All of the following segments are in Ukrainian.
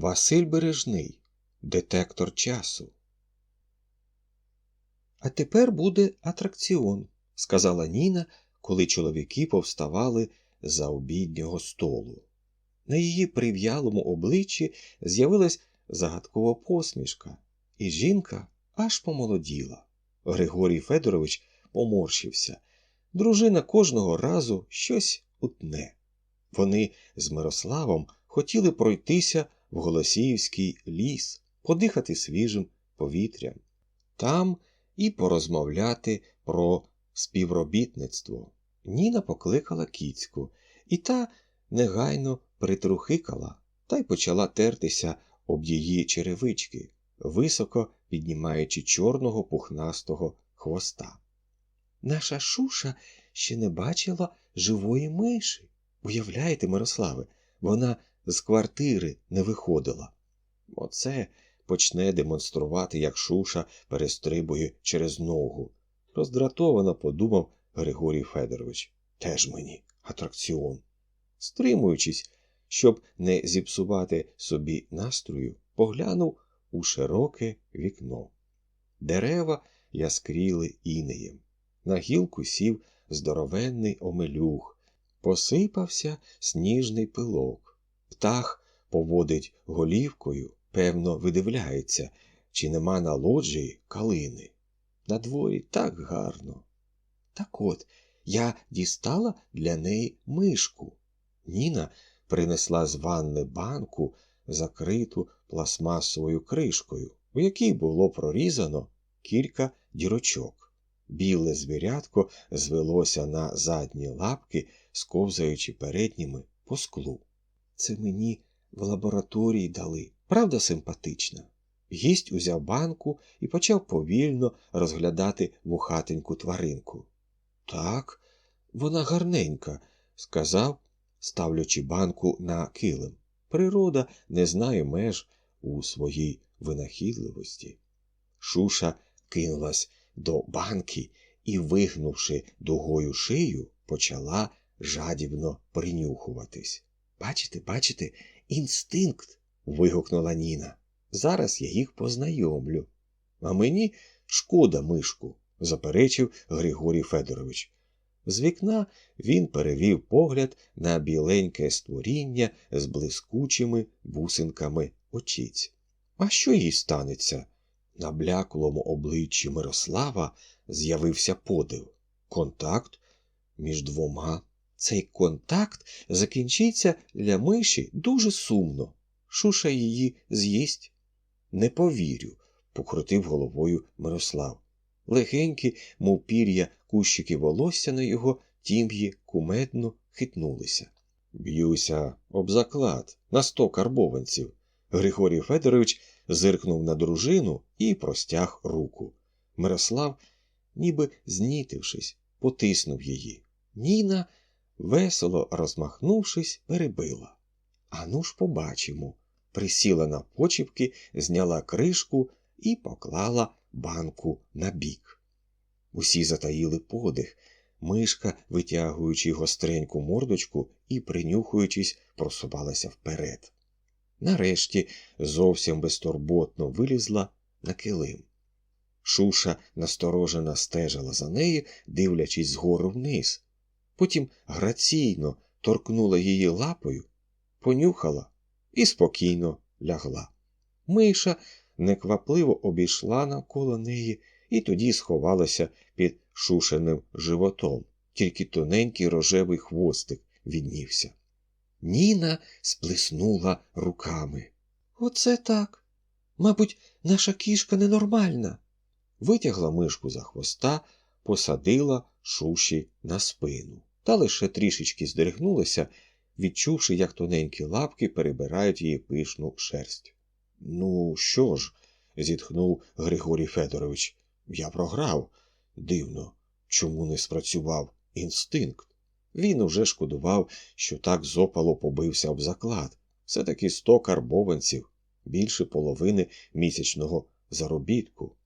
Василь Бережний, детектор часу. А тепер буде атракціон, сказала Ніна, коли чоловіки повставали за обіднього столу. На її прив'ялому обличчі з'явилась загадкова посмішка, і жінка аж помолоділа. Григорій Федорович поморщився. Дружина кожного разу щось утне. Вони з Мирославом хотіли пройтися в Голосіївський ліс, подихати свіжим повітрям, там і порозмовляти про співробітництво. Ніна покликала кіцьку, і та негайно притрухикала та й почала тертися об її черевички, високо піднімаючи чорного пухнастого хвоста. Наша шуша ще не бачила живої миші. Уявляєте, Мирославе, вона з квартири не виходила. Оце почне демонструвати, як шуша перестрибує через ногу. Роздратовано подумав Григорій Федорович. Теж мені атракціон. Стримуючись, щоб не зіпсувати собі настрою, поглянув у широке вікно. Дерева яскріли інеєм. На гілку сів здоровенний омелюх, посипався сніжний пилок. Птах поводить голівкою, певно, видивляється, чи нема на лоджії калини. На дворі так гарно. Так от, я дістала для неї мишку. Ніна принесла з ванни банку, закриту пластмасовою кришкою, у якій було прорізано кілька дірочок. Біле звірятко звелося на задні лапки, сковзаючи передніми по склу. Це мені в лабораторії дали, правда, симпатична? Гість узяв банку і почав повільно розглядати вухатеньку тваринку. Так, вона гарненька, сказав, ставлячи банку на килим. Природа не знає меж у своїй винахідливості. Шуша кинулась до банки і, вигнувши дугою шию, почала жадібно принюхуватись. Бачите, бачите, інстинкт. вигукнула Ніна. Зараз я їх познайомлю. А мені шкода мишку, заперечив Григорій Федорович. З вікна він перевів погляд на біленьке створіння з блискучими бусинками очіць. А що їй станеться? На бляклому обличчі Мирослава з'явився подив. Контакт між двома. Цей контакт закінчиться для миші дуже сумно. Шуша її з'їсть. Не повірю, покрутив головою Мирослав. Легенькі, мов пір'я, кущики волосся на його тім'ї кумедно хитнулися. Б'юся об заклад на сто карбованців. Григорій Федорович зиркнув на дружину і простяг руку. Мирослав, ніби знітившись, потиснув її. Ніна, весело розмахнувшись, перебила. Ану ж побачимо. Присіла на почіпки, зняла кришку і поклала банку на бік. Усі затаїли подих. Мишка, витягуючи гостреньку мордочку і, принюхуючись, просувалася вперед. Нарешті зовсім безтурботно вилізла на килим. Шуша насторожено стежила за нею, дивлячись згору вниз. Потім граційно торкнула її лапою, понюхала і спокійно лягла. Миша неквапливо обійшла навколо неї і тоді сховалася під шушеним животом, тільки тоненький рожевий хвостик віднівся. Ніна сплеснула руками. Оце так. Мабуть, наша кішка ненормальна. Витягла мишку за хвоста, посадила шуші на спину, та лише трішечки здригнулася, відчувши, як тоненькі лапки перебирають її пишну шерсть. Ну, що ж, зітхнув Григорій Федорович, я програв. Дивно, чому не спрацював інстинкт. Він уже шкодував, що так зопало побився об заклад. Все таки сто карбованців, більше половини місячного заробітку.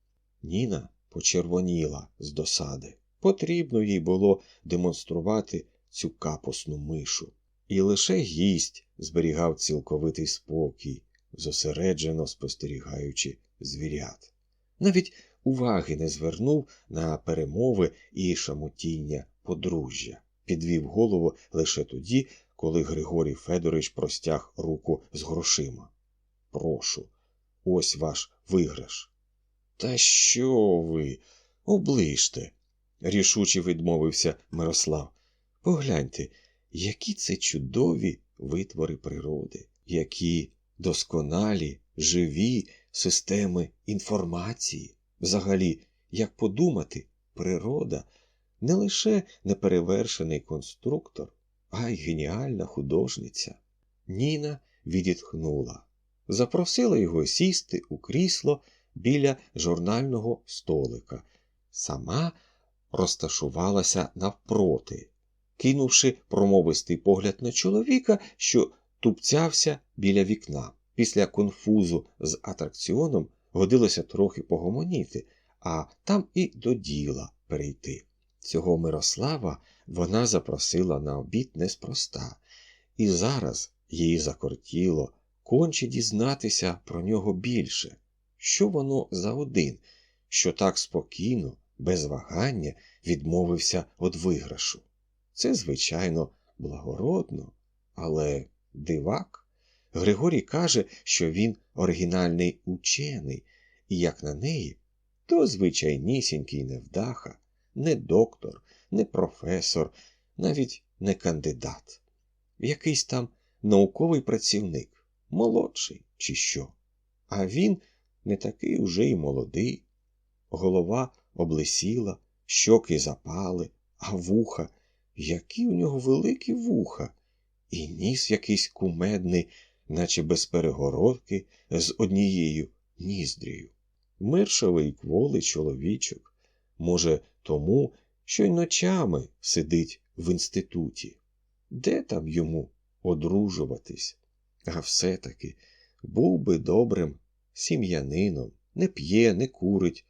Ніна почервоніла з досади. Потрібно їй було демонструвати цю капосну мишу. І лише гість зберігав цілковитий спокій. зосереджено спостерігаючи звірят. Навіть уваги не звернув на перемови і шамотіння подружжя, підвів голову лише тоді, коли Григорій Федорович простяг руку з грошима. Прошу, ось ваш виграш. Та що ви? Оближте, рішуче відмовився Мирослав. Погляньте, які це чудові витвори природи, які досконалі, живі системи інформації. Взагалі, як подумати, природа не лише неперевершений конструктор, а й геніальна художниця. Ніна відітхнула, запросила його сісти у крісло біля журнального столика. Сама розташувалася навпроти, кинувши промовистий погляд на чоловіка, що тупцявся біля вікна. Після конфузу з атракціоном годилося трохи погомоніти, а там і до діла перейти. Цього Мирослава вона запросила на обід неспроста, і зараз їй закортіло конче дізнатися про нього більше, що воно за один, що так спокійно, без вагання відмовився від виграшу. Це, звичайно, благородно, але дивак. Григорій каже, що він оригінальний учений, і як на неї, то звичайнісінький невдаха, не доктор, не професор, навіть не кандидат, якийсь там науковий працівник, молодший, чи що. А він не такий уже й молодий. Голова облесіла, щоки запали, а вуха, які у нього великі вуха, і ніс якийсь кумедний, наче без перегородки, з однією ніздрію. Миршовий кволий чоловічок, може, тому, що й ночами сидить в інституті. Де там йому одружуватись? А все-таки був би добрим сім'янином, не п'є, не курить,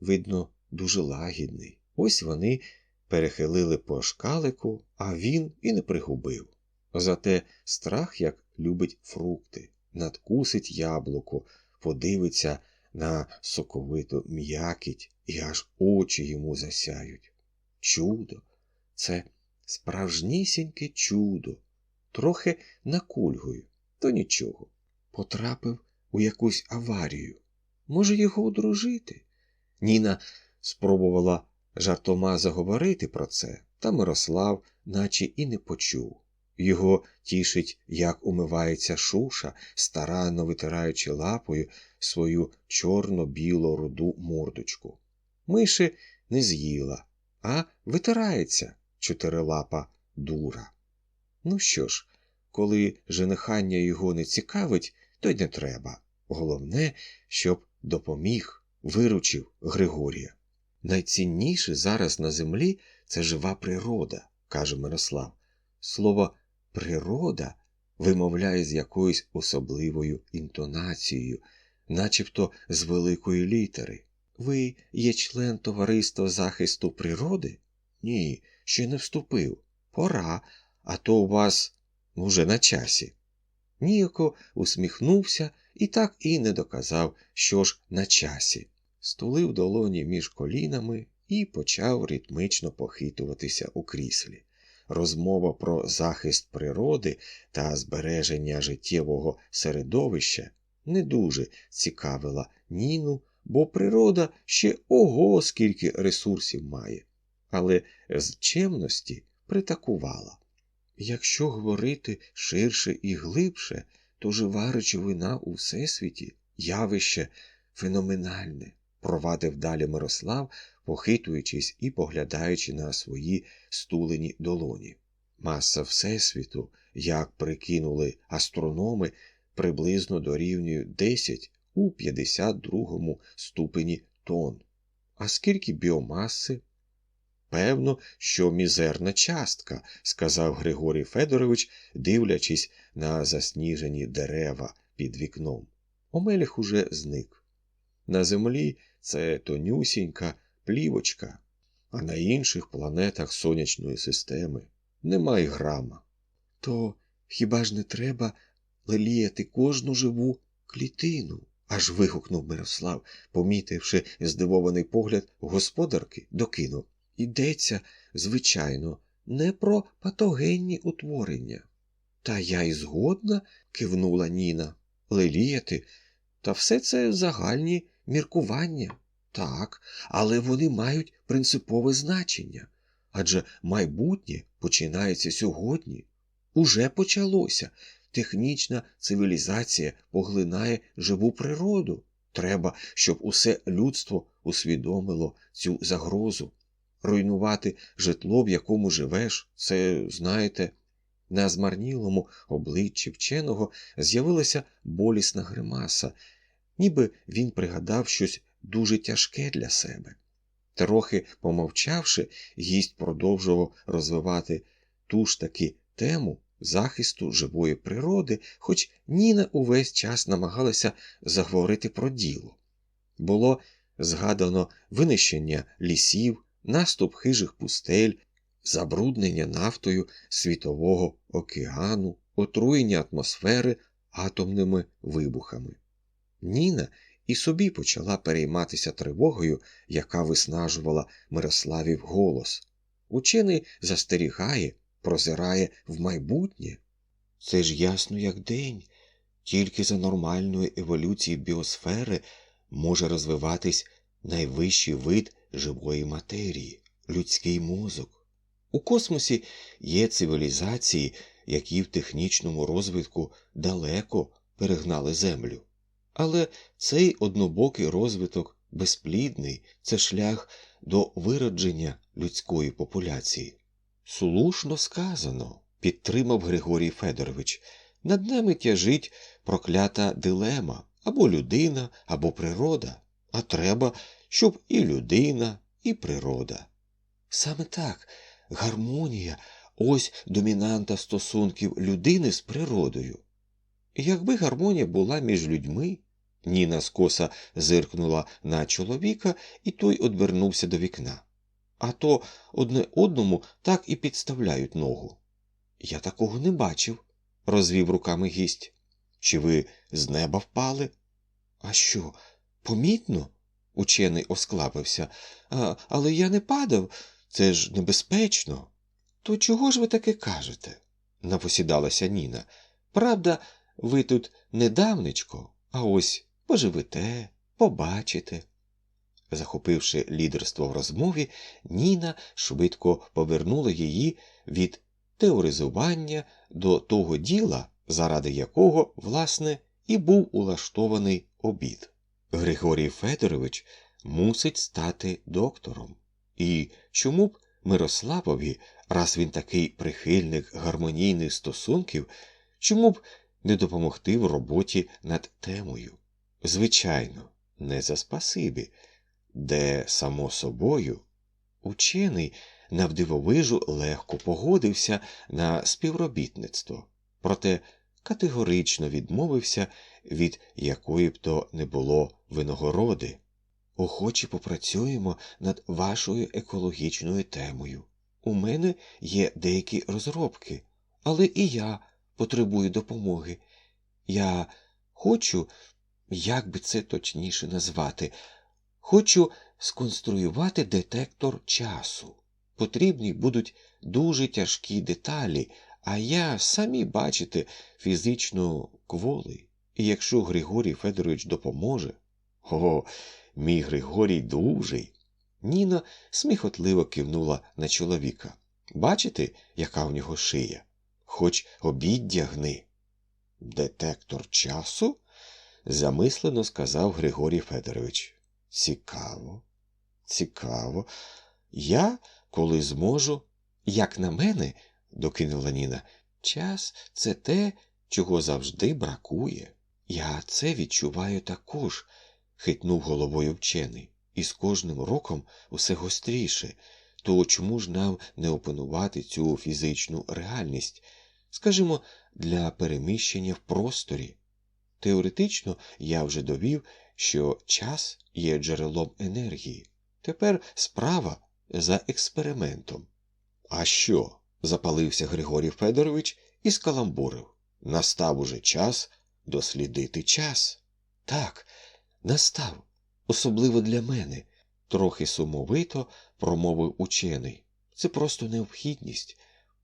видно, дуже лагідний. Ось вони перехилили по шкалику, а він і не пригубив. Зате страх як любить фрукти, надкусить яблуко, подивиться на соковиту м'якіть і аж очі йому засяють. Чудо, це справжнісіньке чудо, трохи накульгою, то нічого. Потрапив у якусь аварію. Може, його одружити? Ніна спробувала жартома заговорити про це, та Мирослав, наче і не почув. Його тішить, як умивається шуша, старанно витираючи лапою свою чорно-біло руду мордочку. Миші не з'їла, а витирається чотирилапа дура. Ну що ж, коли женихання його не цікавить, то й не треба. Головне, щоб допоміг, виручив Григорія. Найцінніше зараз на землі це жива природа, каже Мирослав. Слово природа вимовляє з якоюсь особливою інтонацією, начебто з великої літери. Ви є член товариства захисту природи? Ні, ще не вступив. Пора, а то у вас уже на часі. Ніяко усміхнувся і так і не доказав, що ж на часі. Стулив долоні між колінами і почав ритмично похитуватися у кріслі. Розмова про захист природи та збереження життєвого середовища не дуже цікавила Ніну, бо природа ще ого скільки ресурсів має, але з чемності притакувала. Якщо говорити ширше і глибше, то жива речовина у всесвіті явище феноменальне, провадив далі Мирослав, похитуючись і поглядаючи на свої стулені долоні. Маса Всесвіту, як прикинули астрономи, приблизно дорівнює 10 у 52 ступені тонн. А скільки біомаси? Певно, що мізерна частка, сказав Григорій Федорович, дивлячись на засніжені дерева під вікном. Омеліх уже зник. На землі це тонюсінька плівочка, а на інших планетах сонячної системи немає грама. То хіба ж не треба леліяти кожну живу клітину. аж вигукнув Мирослав, помітивши здивований погляд господарки, докинув. Йдеться, звичайно, не про патогенні утворення. Та я й згодна, кивнула Ніна. Леліяти, та все це загальні міркування. Так, але вони мають принципове значення. Адже майбутнє починається сьогодні. Уже почалося. Технічна цивілізація поглинає живу природу. Треба, щоб усе людство усвідомило цю загрозу. Руйнувати житло, в якому живеш, це, знаєте, на змарнілому обличчі вченого з'явилася болісна гримаса, ніби він пригадав щось дуже тяжке для себе. Трохи помовчавши, гість продовжував розвивати ту ж таки тему захисту живої природи, хоч Ніна увесь час намагалася заговорити про діло. Було згадано винищення лісів, наступ хижих пустель, забруднення нафтою світового океану, отруєння атмосфери атомними вибухами. Ніна і собі почала перейматися тривогою, яка виснажувала Мирославів голос. Учений застерігає, прозирає в майбутнє. Це ж ясно, як день. Тільки за нормальної еволюції біосфери може розвиватись найвищий вид живої матерії людський мозок. У космосі є цивілізації, які в технічному розвитку далеко перегнали Землю. Але цей однобокий розвиток безплідний це шлях до виродження людської популяції. Слушно сказано, підтримав Григорій Федорович. Над нами тяжить проклята дилема або людина, або природа, а треба, щоб і людина, і природа. Саме так, гармонія ось домінанта стосунків людини з природою. Якби гармонія була між людьми, Ніна скоса зиркнула на чоловіка, і той одвернувся до вікна. А то одне одному так і підставляють ногу. Я такого не бачив, розвів руками гість. Чи ви з неба впали? А що, помітно? Учений осклапився. «А, Але я не падав, це ж небезпечно. То чого ж ви таке кажете? напосідалася Ніна. Правда, ви тут недавнечко, а ось поживете, побачите. Захопивши лідерство в розмові, Ніна швидко повернула її від теоризування до того діла, заради якого, власне, і був улаштований обід. Григорій Федорович мусить стати доктором. І чому б Мирославові, раз він такий прихильник гармонійних стосунків, чому б не допомогти в роботі над темою? Звичайно, не за спасибі, де, само собою, учений навдивовижу легко погодився на співробітництво, проте категорично відмовився від якої б то не було винагороди. Охоче попрацюємо над вашою екологічною темою. У мене є деякі розробки, але і я потребую допомоги. Я хочу, як би це точніше назвати, хочу сконструювати детектор часу. Потрібні будуть дуже тяжкі деталі, а я, самі бачите, фізично кволий. І якщо Григорій Федорович допоможе, о, мій Григорій дужий. Ніна сміхотливо кивнула на чоловіка. Бачите, яка в нього шия? Хоч обіддя гни. Детектор часу? Замислено сказав Григорій Федорович. Цікаво, цікаво. Я, коли зможу, як на мене, докинула Ніна, час це те, чого завжди бракує. Я це відчуваю також, хитнув головою вчений, і з кожним роком усе гостріше. То чому ж нам не опанувати цю фізичну реальність, скажімо, для переміщення в просторі? Теоретично я вже довів, що час є джерелом енергії. Тепер справа за експериментом. А що? запалився Григорій Федорович і скаламбурив. Настав уже час дослідити час. Так, настав, особливо для мене, трохи сумовито промовив учений. Це просто необхідність.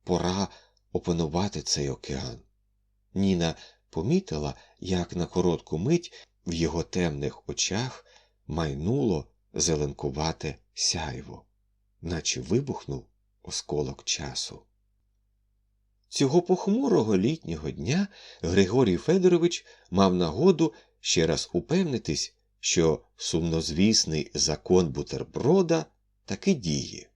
Пора опанувати цей океан. Ніна помітила, як на коротку мить в його темних очах майнуло зеленкувате сяйво, наче вибухнув осколок часу. Цього похмурого літнього дня Григорій Федорович мав нагоду ще раз упевнитись, що сумнозвісний закон бутерброда таки діє.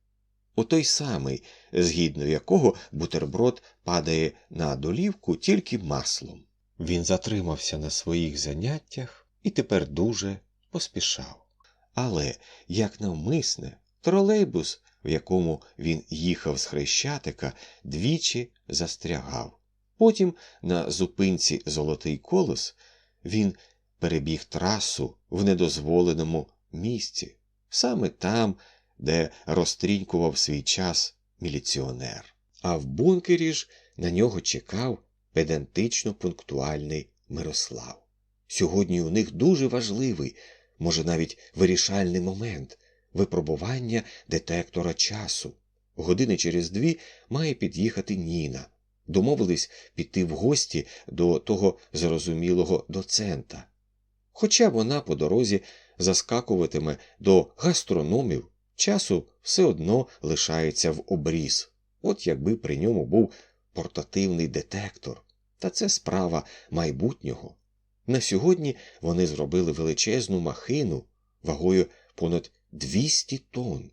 У той самий, згідно якого бутерброд падає на долівку тільки маслом. Він затримався на своїх заняттях і тепер дуже поспішав. Але, як навмисне, тролейбус, в якому він їхав з Хрещатика, двічі застрягав. Потім на зупинці Золотий колос він перебіг трасу в недозволеному місці, саме там, де розтрінькував свій час міліціонер. А в бункері ж на нього чекав педантично пунктуальний Мирослав. Сьогодні у них дуже важливий, може навіть вирішальний момент випробування детектора часу. Години через дві має під'їхати Ніна. Домовились піти в гості до того зрозумілого доцента. Хоча вона по дорозі заскакуватиме до гастрономів, часу все одно лишається в обріз. От якби при ньому був портативний детектор. Та це справа майбутнього. На сьогодні вони зробили величезну махину вагою понад 200 тонн.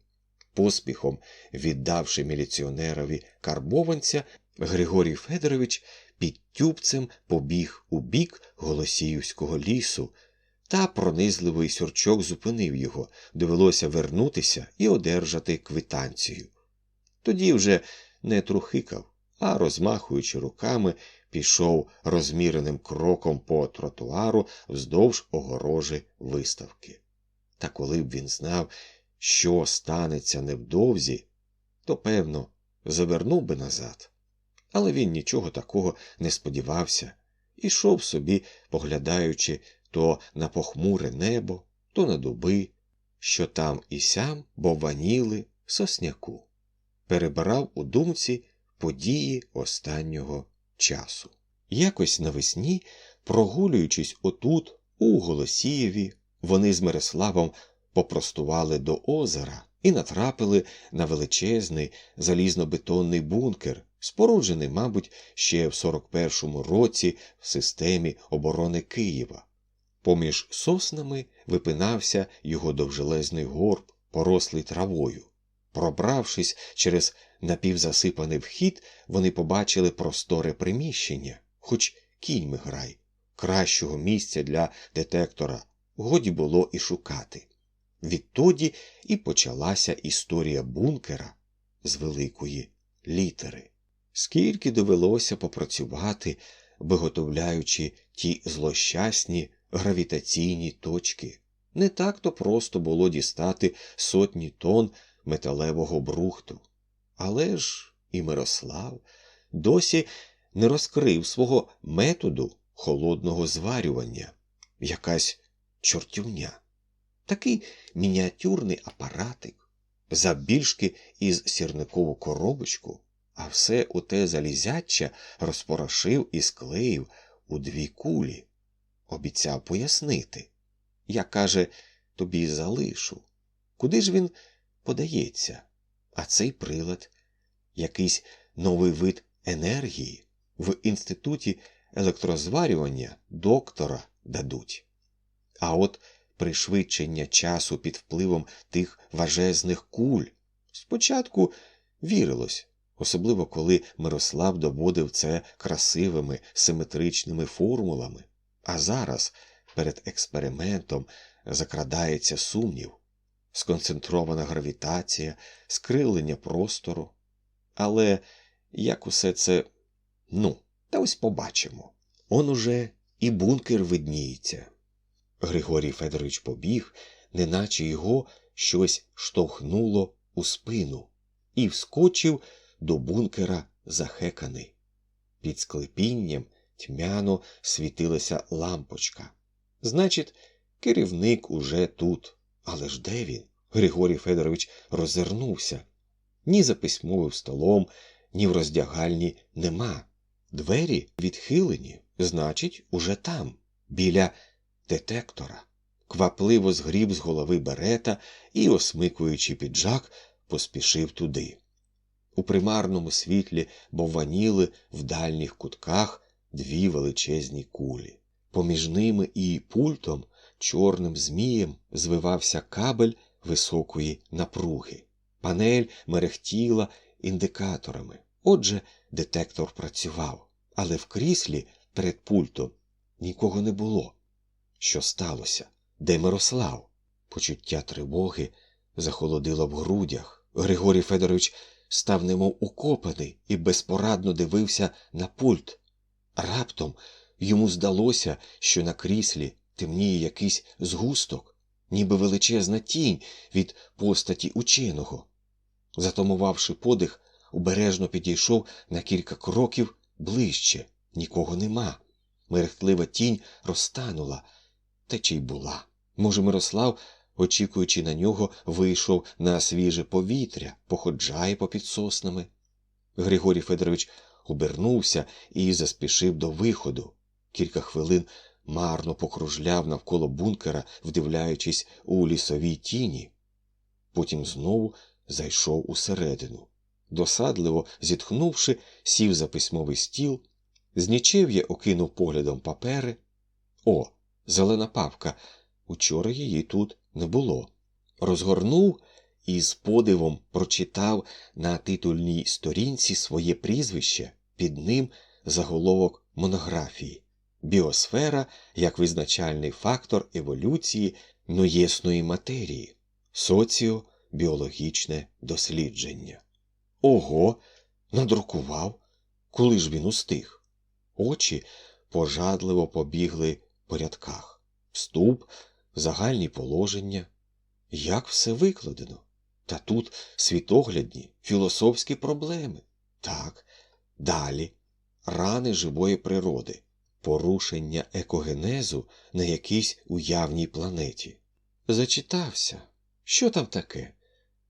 Поспіхом, віддавши міліціонерові карбованця, Григорій Федорович під тюбцем побіг у бік Голосіївського лісу, та пронизливий сюрчок зупинив його, довелося вернутися і одержати квитанцію. Тоді вже не трухикав, а, розмахуючи руками, пішов розміреним кроком по тротуару вздовж огорожі виставки. Та коли б він знав, що станеться невдовзі, то, певно, завернув би назад. Але він нічого такого не сподівався, ішов собі, поглядаючи то на похмуре небо, то на дуби, що там і сям бовваніли в сосняку, перебирав у думці події останнього часу. Якось навесні, прогулюючись отут, у Голосієві, вони з Мирославом попростували до озера і натрапили на величезний залізнобетонний бункер, споруджений, мабуть, ще в 41-му році в системі оборони Києва. Поміж соснами випинався його довжелезний горб, порослий травою. Пробравшись через напівзасипаний вхід, вони побачили просторе приміщення, хоч кіньми грай, кращого місця для детектора годі було і шукати. Відтоді і почалася історія бункера з великої літери. Скільки довелося попрацювати, виготовляючи ті злощасні гравітаційні точки. Не так то просто було дістати сотні тонн металевого брухту. Але ж і Мирослав досі не розкрив свого методу холодного зварювання, якась чортівня. Такий мініатюрний апаратик, забільшки із сірникову коробочку, а все у те залізяча розпорошив і склеїв у дві кулі. Обіцяв пояснити. Я, каже, тобі залишу. Куди ж він подається? А цей прилад якийсь новий вид енергії в інституті електрозварювання доктора дадуть. А от пришвидшення часу під впливом тих важезних куль спочатку вірилось, особливо коли Мирослав доводив це красивими симетричними формулами. А зараз перед експериментом закрадається сумнів, сконцентрована гравітація, скривлення простору. Але як усе це, ну, та ось побачимо. Он уже і бункер видніється. Григорій Федорович побіг, неначе його щось штовхнуло у спину, і вскочив до бункера захеканий. Під склепінням тьмяно світилася лампочка. Значить, керівник уже тут. Але ж де він? Григорій Федорович роззирнувся. Ні за письмовим столом, ні в роздягальні нема. Двері відхилені, значить, уже там, біля детектора. Квапливо згріб з голови берета і, осмикуючи піджак, поспішив туди. У примарному світлі бовваніли в дальніх кутках дві величезні кулі. Поміж ними і пультом чорним змієм звивався кабель високої напруги. Панель мерехтіла індикаторами. Отже, детектор працював, але в кріслі перед пультом нікого не було. Що сталося? Де Мирослав? Почуття тривоги захолодило в грудях. Григорій Федорович став немов укопаний і безпорадно дивився на пульт. Раптом йому здалося, що на кріслі темніє якийсь згусток, ніби величезна тінь від постаті ученого. Затамувавши подих, обережно підійшов на кілька кроків ближче. Нікого нема. Мерехтлива тінь розтанула, та чи й була. Може, Мирослав, очікуючи на нього, вийшов на свіже повітря, походжає попід соснами. Григорій Федорович обернувся і заспішив до виходу. Кілька хвилин марно покружляв навколо бункера, вдивляючись у лісовій тіні. Потім знову зайшов усередину. Досадливо зітхнувши, сів за письмовий стіл, знічев'я окинув поглядом папери. О, зелена папка. Учора її тут не було. Розгорнув і з подивом прочитав на титульній сторінці своє прізвище, під ним заголовок монографії Біосфера як визначальний фактор еволюції ноєсної матерії, соціобіологічне дослідження. Ого, надрукував, коли ж він устиг. Очі пожадливо побігли по рядках. Вступ, загальні положення. Як все викладено? Та тут світоглядні, філософські проблеми. Так, далі рани живої природи, порушення екогенезу на якійсь уявній планеті. Зачитався. Що там таке?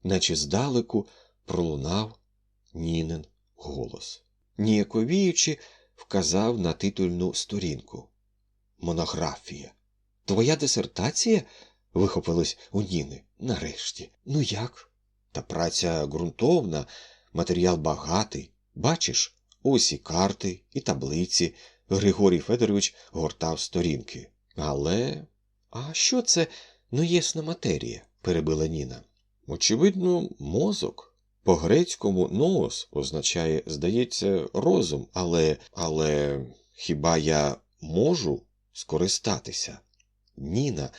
Наче здалеку пролунав Нінен голос. Ніяковіючи, вказав на титульну сторінку. Монографія. Твоя дисертація? вихопилось у Ніни. Нарешті. Ну як? Та праця ґрунтовна, матеріал багатий. Бачиш, ось і карти, і таблиці. Григорій Федорович гортав сторінки. Але. А що це ноєсна матерія? перебила Ніна. Очевидно, мозок. По грецькому ноос означає, здається, розум, але. але хіба я можу скористатися? Ніна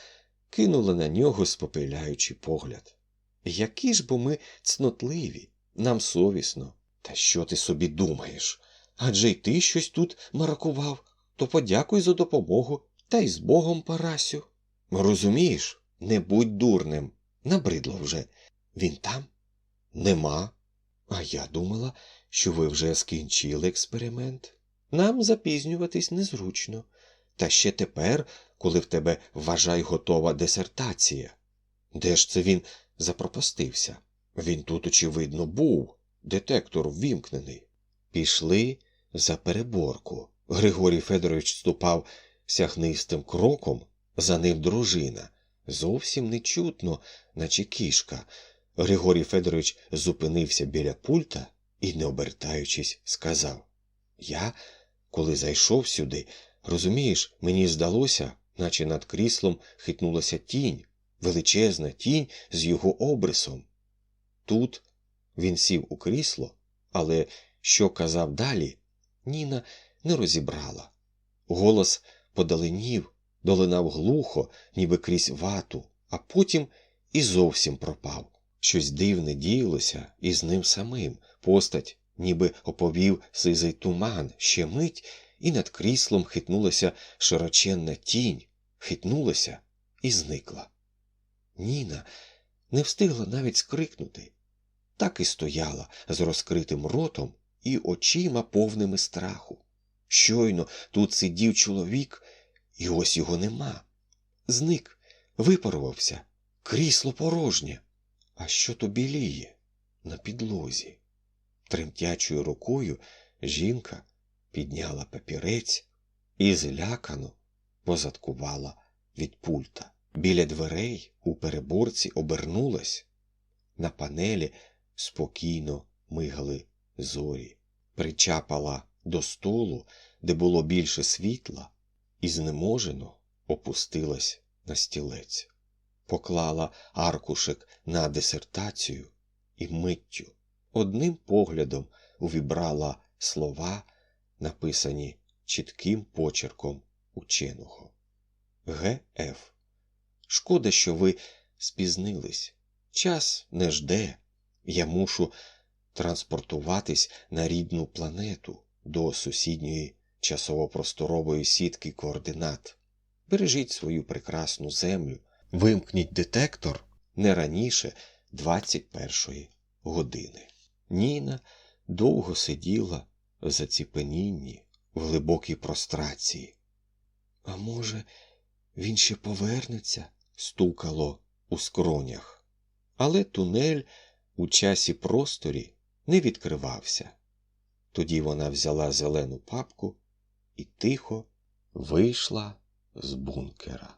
кинула на нього спопиляючий погляд. Які ж бо ми цнотливі, нам совісно. Та що ти собі думаєш? Адже й ти щось тут маракував, то подякуй за допомогу та й з Богом, Парасю. Розумієш, не будь дурним. Набридло вже. Він там? Нема. А я думала, що ви вже скінчили експеримент. Нам запізнюватись незручно. Та ще тепер, коли в тебе вважай готова дисертація. Де ж це він запропастився? Він тут, очевидно, був, детектор ввімкнений. Пішли за переборку. Григорій Федорович ступав сягнистим кроком, за ним дружина. Зовсім нечутно, наче кішка. Григорій Федорович зупинився біля пульта і, не обертаючись, сказав Я, коли зайшов сюди, розумієш, мені здалося, наче над кріслом хитнулася тінь, величезна тінь з його обрисом. Тут він сів у крісло, але що казав далі, Ніна не розібрала. Голос подаленів, долинав глухо, ніби крізь вату, а потім і зовсім пропав. Щось дивне діялося і з ним самим. Постать, ніби оповів сизий туман, ще мить, і над кріслом хитнулася широченна тінь, хитнулася і зникла. Ніна не встигла навіть скрикнути. Так і стояла з розкритим ротом і очима повними страху. Щойно тут сидів чоловік, і ось його нема. зник, випарувався, крісло порожнє. А що то біліє на підлозі? Тремтячою рукою жінка підняла папірець і злякано позадкувала від пульта. Біля дверей у переборці обернулась. На панелі спокійно мигали зорі, причапала до столу, де було більше світла, і знеможено опустилась на стілець, поклала аркушик на дисертацію і миттю одним поглядом увібрала слова, написані чітким почерком ученого. Г.Ф. Шкода, що ви спізнились. Час не жде. Я мушу транспортуватись на рідну планету до сусідньої часово-просторової сітки координат. Бережіть свою прекрасну землю, вимкніть детектор не раніше 21 години. Ніна довго сиділа в заціпенінні, в глибокій прострації. А може, він ще повернеться? стукало у скронях. Але тунель у часі просторі не відкривався. Тоді вона взяла зелену папку і тихо вийшла з бункера.